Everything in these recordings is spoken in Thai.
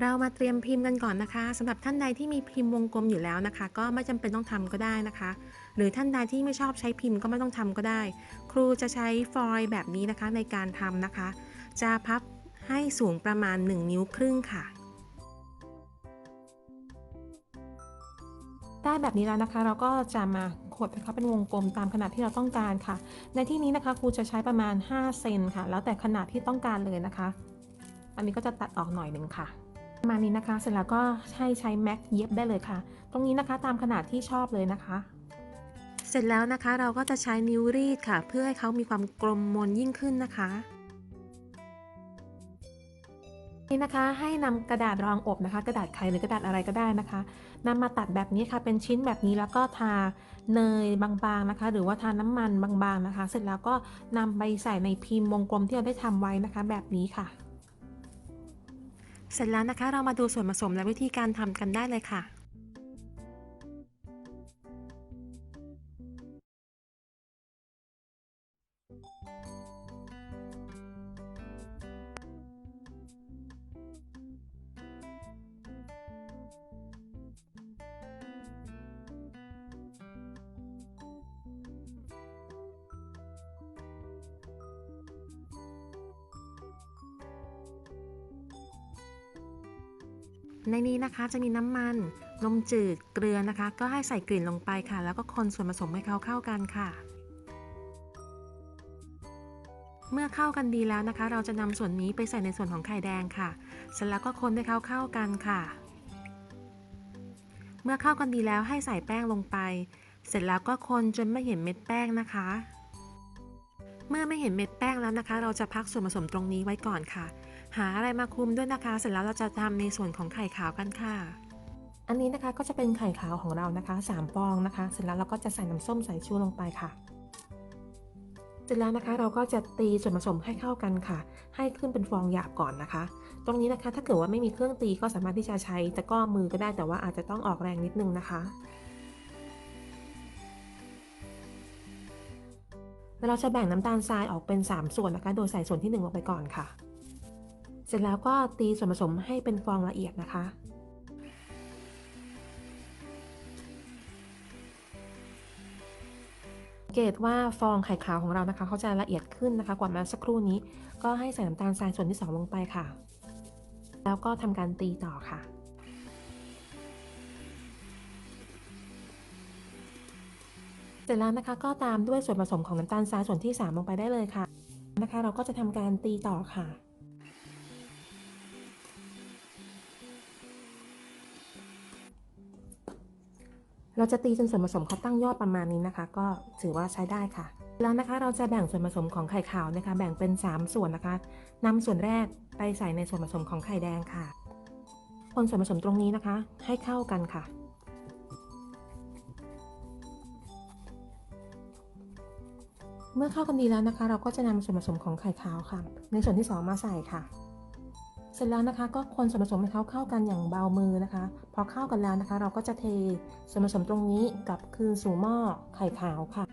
เรามาเตรียมพิมพ์กันก่อนนะคะสำหรับท่านใดที่มีพิมพ์วงกลมอยู่แล้วนะคะ ก็ไม่จำเป็นต้องทำก็ได้นะคะ หรือท่านใดที่ไม่ชอบใช้พิมพ์ก็ไม่ต้องทำก็ได้ ครูจะใช้ฟอยล์แบบนี้นะคะในการทำนะคะ จะพับให้สูงประมาณ 1 นิ้วครึ่งค่ะ ได้แบบนี้แล้วนะคะ เราก็จะมาขดนะคะเป็นวงกลมตามขนาดที่เราต้องการค่ะ ในที่นี้นะคะครูจะใช้ประมาณ 5 เซนค่ะ แล้วแต่ขนาดที่ต้องการเลยนะคะ อันนี้ก็จะตัดออกหน่อยหนึ่งค่ะ มาณนี้นะคะ เสร็จแล้วก็ให้ใช้แม็กเย็บได้เลยค่ะ ตรงนี้นะคะตามขนาดที่ชอบเลยนะคะ เสร็จแล้วนะคะเราก็จะใช้นิ้วรีดค่ะ เพื่อให้เขามีความกลมมนยิ่งขึ้นนะคะนี่นะคะให้นำกระดาษรองอบนะคะ กระดาษไขหรือกระดาษอะไรก็ได้นะคะนำมาตัดแบบนี้ค่ะ เป็นชิ้นแบบนี้แล้วก็ทาเนยบางๆนะคะ หรือว่าทาน้ำมันบางๆนะคะ เสร็จแล้วก็นำไปใส่ในพิมพ์วงกลมที่เราได้ทำไว้นะคะ แบบนี้ค่ะ เสร็จแล้วนะคะเรามาดูส่วนผสมและวิธีการทำกันได้เลยค่ะ ในนี้นะคะจะมีน้ำมัน นมจืด เกลือนะคะ ก็ให้ใส่กลิ่นลงไปค่ะ แล้วก็คนส่วนผสมให้เขาเข้ากันค่ะ เมื่อเข้ากันดีแล้วนะคะ เราจะนำส่วนนี้ไปใส่ในส่วนของไข่แดงค่ะ เสร็จแล้วก็คนให้เขาเข้ากันค่ะ เมื่อเข้ากันดีแล้วให้ใส่แป้งลงไป เสร็จแล้วก็คนจนไม่เห็นเม็ดแป้งนะคะ เมื่อไม่เห็นเม็ดแป้งแล้วนะคะ เราจะพักส่วนผสมตรงนี้ไว้ก่อนค่ะ หาอะไรมาคลุมด้วยนะคะ เสร็จแล้วเราจะทำในส่วนของไข่ขาวกันค่ะ อันนี้นะคะก็จะเป็นไข่ขาวของเรานะคะ 3 ฟองนะคะ เสร็จแล้วเราก็จะใส่น้ำส้มสายชูลงไปค่ะ เสร็จแล้วนะคะเราก็จะตีส่วนผสมให้เข้ากันค่ะ ให้ขึ้นเป็นฟองหยาบก่อนนะคะ ตรงนี้นะคะถ้าเกิดว่าไม่มีเครื่องตีก็สามารถที่จะใช้ตะกร้อมือก็ได้แต่ว่าอาจจะต้องออกแรงนิดนึงนะคะแล้วเราจะแบ่งน้ำตาลทรายออกเป็น 3 ส่วนนะคะ โดยใส่ส่วนที่ 1 ลงไปก่อนค่ะ เสร็จแล้วก็ตีส่วนผสมให้เป็นฟองละเอียดนะคะ เกตว่าฟองไข่ขาวของเรานะคะเขาจะละเอียดขึ้นนะคะ กว่ามื่อสักครู่นี้ ก็ให้ใส่น้ำตาลทรายส่วนที่ 2 ลงไปค่ะ แล้วก็ทำการตีต่อค่ะเสร็จแล้วนะคะก็ตามด้วยส่วนผสมของน้ำตาลทรายส่วนที่ 3 ลงไปได้เลยค่ะนะคะ เราก็จะทำการตีต่อค่ะ เราจะตีจนส่วนผสมเขาตั้งยอดประมาณนี้นะคะ ก็ถือว่าใช้ได้ค่ะ แล้วนะคะเราจะแบ่งส่วนผสมของไข่ขาวนะคะ แบ่งเป็น 3 ส่วนนะคะนำส่วนแรกไปใส่ในส่วนผสมของไข่แดงค่ะ คนส่วนผสมตรงนี้นะคะ ให้เข้ากันค่ะเมื่อเข้ากันดีแล้วนะคะ เราก็จะนำส่วนผสมของไข่ขาวค่ะ ในส่วนที่ 2 มาใส่ค่ะ เสร็จแล้วนะคะก็คนส่วนผสมให้เขาเข้ากันอย่างเบามือนะคะ พอเข้ากันแล้วนะคะ เราก็จะเทส่วนผสมตรงนี้กลับคืนสู่หม้อไข่ขาวค่ะ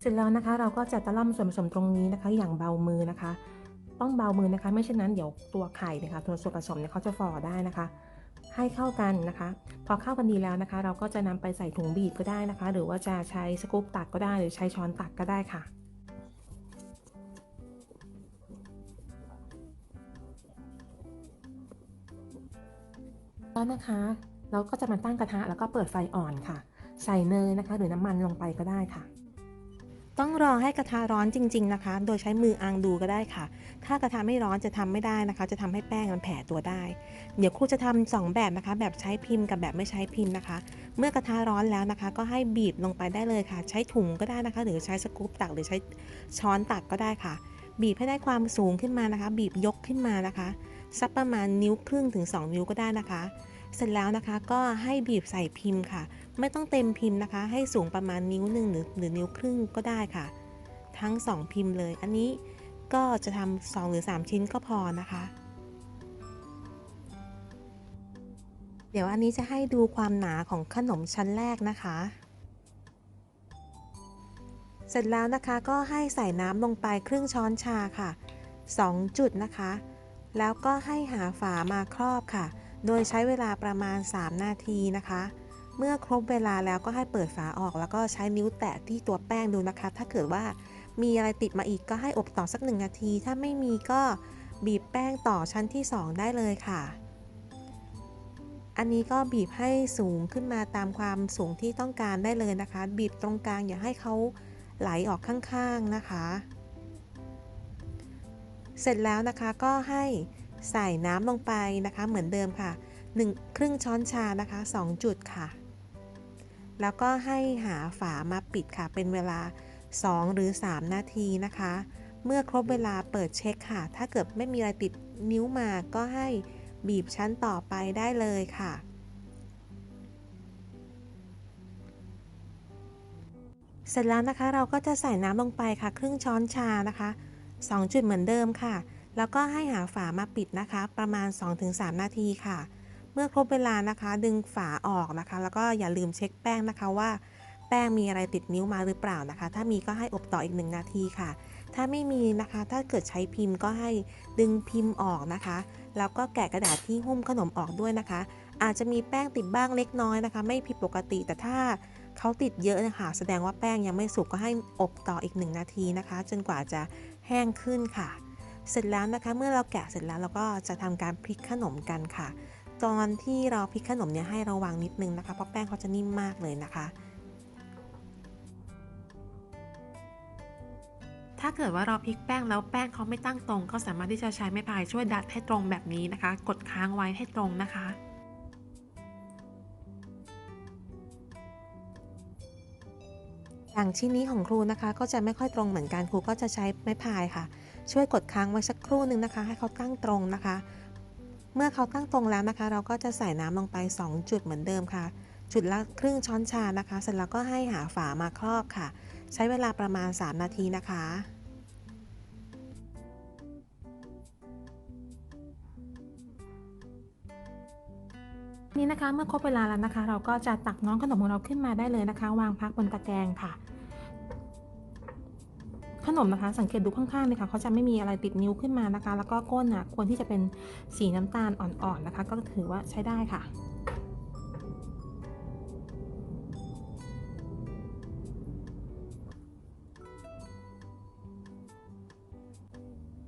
เสร็จแล้วนะคะ เราก็จะตะล่อมส่วนผสมตรงนี้นะคะ อย่างเบามือนะคะ ต้องเบามือนะคะ ไม่เช่นนั้นเดี๋ยวตัวไข่นะคะตัวส่วนผสมเนี่ยเขาจะฝ่อได้นะคะ ให้เข้ากันนะคะ พอเข้ากันดีแล้วนะคะ เราก็จะนำไปใส่ถุงบีบก็ได้นะคะ หรือว่าจะใช้สกู๊ปตักก็ได้ หรือใช้ช้อนตักก็ได้ค่ะแล้วนะคะ เราก็จะมาตั้งกระทะแล้วก็เปิดไฟอ่อนค่ะ ใส่เนยนะคะ หรือน้ำมันลงไปก็ได้ค่ะ ต้องรอให้กระทะร้อนจริง ๆนะคะ โดยใช้มืออังดูก็ได้ค่ะ ถ้ากระทะไม่ร้อนจะทำไม่ได้นะคะ จะทำให้แป้งมันแผ่ตัวได้ เดี๋ยวครูจะทำสองแบบนะคะ แบบใช้พิมพ์กับแบบไม่ใช้พิมพ์นะคะ เมื่อกระทะร้อนแล้วนะคะ ก็ให้บีบลงไปได้เลยค่ะ ใช้ถุงก็ได้นะคะ หรือใช้สกู๊ปตักหรือใช้ช้อนตักก็ได้ค่ะ บีบให้ได้ความสูงขึ้นมานะคะ บีบยกขึ้นมานะคะสักประมาณนิ้วครึ่งถึง 2 นิ้วก็ได้นะคะ เสร็จแล้วนะคะก็ให้บีบใส่พิมพ์ค่ะ ไม่ต้องเต็มพิมพ์นะคะ ให้สูงประมาณนิ้วหนึ่งหรือหรือนิ้วครึ่งก็ได้ค่ะ ทั้ง 2 พิมพ์เลย อันนี้ก็จะทำ2หรือ 3 ชิ้นก็พอนะคะ เดี๋ยวอันนี้จะให้ดูความหนาของขนมชั้นแรกนะคะ เสร็จแล้วนะคะก็ให้ใส่น้ำลงไปครึ่งช้อนชาค่ะ 2 จุดนะคะ แล้วก็ให้หาฝามาครอบค่ะ โดยใช้เวลาประมาณ 3 นาทีนะคะ เมื่อครบเวลาแล้วก็ให้เปิดฝาออก แล้วก็ใช้นิ้วแตะที่ตัวแป้งดูนะคะ ถ้าเกิดว่ามีอะไรติดมาอีกก็ให้อบต่อสักหนึ่งนาที ถ้าไม่มีก็บีบแป้งต่อชั้นที่ 2 ได้เลยค่ะ อันนี้ก็บีบให้สูงขึ้นมาตามความสูงที่ต้องการได้เลยนะคะ บีบตรงกลางอย่าให้เขาไหลออกข้างๆนะคะ เสร็จแล้วนะคะก็ให้ใส่น้ำลงไปนะคะเหมือนเดิมค่ะ1ครึ่งช้อนชานะคะ 2 จุดค่ะ แล้วก็ให้หาฝามาปิดค่ะ เป็นเวลา 2 หรือ 3 นาทีนะคะ เมื่อครบเวลาเปิดเช็คค่ะ ถ้าเกิดไม่มีอะไรติดนิ้วมาก็ให้บีบชั้นต่อไปได้เลยค่ะ เสร็จแล้วนะคะเราก็จะใส่น้ำลงไปค่ะ ครึ่งช้อนชานะคะ 2 จุดเหมือนเดิมค่ะ แล้วก็ให้หาฝามาปิดนะคะ ประมาณ 2-3 นาทีค่ะ เมื่อครบเวลานะคะ ดึงฝาออกนะคะ แล้วก็อย่าลืมเช็คแป้งนะคะว่า แป้งมีอะไรติดนิ้วมาหรือเปล่านะคะ ถ้ามีก็ให้อบต่ออีก 1 นาทีค่ะ ถ้าไม่มีนะคะ ถ้าเกิดใช้พิมพ์ก็ให้ดึงพิมพ์ออกนะคะ แล้วก็แกะกระดาษที่หุ้มขนมออกด้วยนะคะ อาจจะมีแป้งติดบ้างเล็กน้อยนะคะ ไม่ผิดปกติแต่ถ้าเขาติดเยอะนะคะ แสดงว่าแป้งยังไม่สุกก็ให้อบต่ออีก 1 นาทีนะคะ จนกว่าจะแห้งขึ้นค่ะ เสร็จแล้วนะคะ เมื่อเราแกะเสร็จแล้วเราก็จะทำการพลิกขนมกันค่ะ ตอนที่เราพลิกขนมเนี่ยให้ระวังนิดนึงนะคะ เพราะแป้งเขาจะนิ่มมากเลยนะคะ ถ้าเกิดว่าเราพลิกแป้งแล้วแป้งเขาไม่ตั้งตรง ก็สามารถที่จะใช้ไม้พายช่วยดัดให้ตรงแบบนี้นะคะ กดค้างไว้ให้ตรงนะคะอย่างชิ้นนี้ของครูนะคะก็จะไม่ค่อยตรงเหมือนกันครูก็จะใช้ไม้พายค่ะ ช่วยกดค้างไว้สักครู่หนึ่งนะคะ ให้เขาตั้งตรงนะคะ เมื่อเขาตั้งตรงแล้วนะคะ เราก็จะใส่น้ำลงไป 2 จุดเหมือนเดิมค่ะ จุดละครึ่งช้อนชานะคะ เสร็จแล้วก็ให้หาฝามาครอบค่ะ ใช้เวลาประมาณ 3 นาทีนะคะนี่นะคะเมื่อครบเวลาแล้วนะคะ เราก็จะตักน้องขนมของเราขึ้นมาได้เลยนะคะ วางพักบนตะแกรงค่ะ นมนะคะ สังเกตดูข้างๆเลยค่ะเขาจะไม่มีอะไรติดนิ้วขึ้นมานะคะ แล้วก็ก้นอะควรที่จะเป็นสีน้ำตาลอ่อนๆนะคะ ก็ถือว่าใช้ได้ค่ะ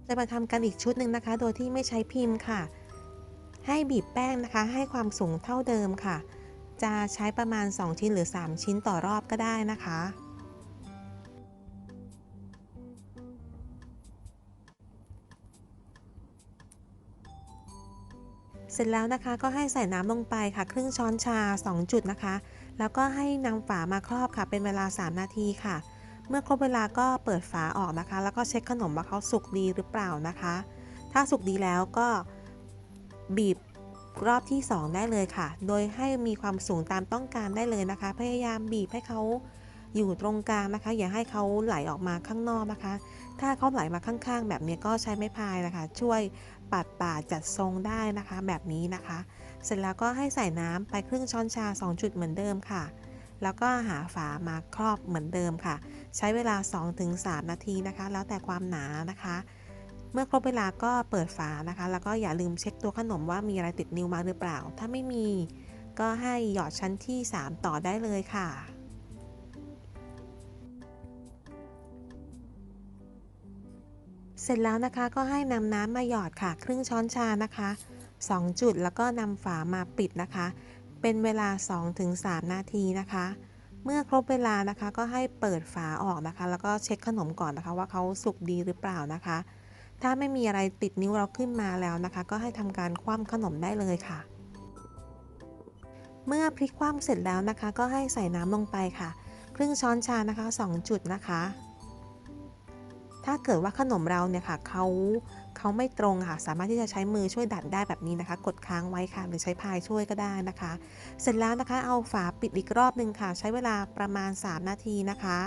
จะมาทำกันอีกชุดหนึ่งนะคะ โดยที่ไม่ใช้พิมพ์ค่ะ ให้บีบแป้งนะคะ ให้ความสูงเท่าเดิมค่ะ จะใช้ประมาณ 2 ชิ้นหรือ 3 ชิ้นต่อรอบก็ได้นะคะ เสร็จแล้วนะคะก็ให้ใส่น้ำลงไปค่ะครึ่งช้อนชา 2 จุดนะคะ แล้วก็ให้นำฝามาครอบค่ะ เป็นเวลา 3 นาทีค่ะ เมื่อครบเวลาก็เปิดฝาออกนะคะ แล้วก็เช็คขนมว่าเขาสุกดีหรือเปล่านะคะ ถ้าสุกดีแล้วก็บีบรอบที่ 2 ได้เลยค่ะ โดยให้มีความสูงตามต้องการได้เลยนะคะ พยายามบีบให้เขา อยู่ตรงกลางนะคะ อย่าให้เขาไหลออกมาข้างนอกนะคะ ถ้าเขาไหลมาข้างๆ แบบนี้ก็ใช้ไม้พายนะคะ ช่วยปัดป่าดจัดทรงได้นะคะ แบบนี้นะคะ เสร็จแล้วก็ให้ใส่น้ำไปครึ่งช้อนชา 2 จุดเหมือนเดิมค่ะ แล้วก็หาฝามาครอบเหมือนเดิมค่ะ ใช้เวลา 2-3 นาทีนะคะ แล้วแต่ความหนานะคะเมื่อครบเวลาก็เปิดฝานะคะ แล้วก็อย่าลืมเช็คตัวขนมว่ามีอะไรติดนิ้วมาหรือเปล่า ถ้าไม่มีก็ให้หยอดชั้นที่ 3 ต่อได้เลยค่ะ เสร็จแล้วนะคะก็ให้นำน้ำมาหยอดค่ะ ครึ่งช้อนชานะคะ 2 จุดแล้วก็นำฝามาปิดนะคะ เป็นเวลา 2-3 นาทีนะคะ เมื่อครบเวลานะคะก็ให้เปิดฝาออกนะคะ แล้วก็เช็คขนมก่อนนะคะ ว่าเขาสุกดีหรือเปล่านะคะ ถ้าไม่มีอะไรติดนิ้วเราขึ้นมาแล้วนะคะ ก็ให้ทำการคว่ำขนมได้เลยค่ะ เมื่อพลิกคว่ำเสร็จแล้วนะคะ ก็ให้ใส่น้ำลงไปค่ะ ครึ่งช้อนชานะคะ 2 จุดนะคะ ถ้าเกิดว่าขนมเราเนี่ยค่ะเขาเขาไม่ตรงค่ะ สามารถที่จะใช้มือช่วยดัดได้แบบนี้นะคะ กดค้างไว้ค่ะหรือใช้พายช่วยก็ได้นะคะ เสร็จแล้วนะคะเอาฝาปิดอีกรอบหนึ่งค่ะ ใช้เวลาประมาณ 3 นาทีนะคะ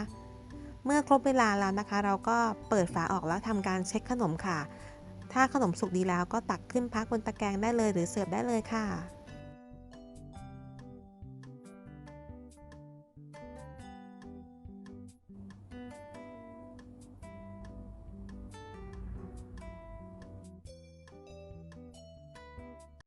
เมื่อครบเวลาแล้วนะคะ เราก็เปิดฝาออกแล้วทำการเช็คขนมค่ะ ถ้าขนมสุกดีแล้วก็ตักขึ้นพักบนตะแกรงได้เลย หรือเสิร์ฟได้เลยค่ะ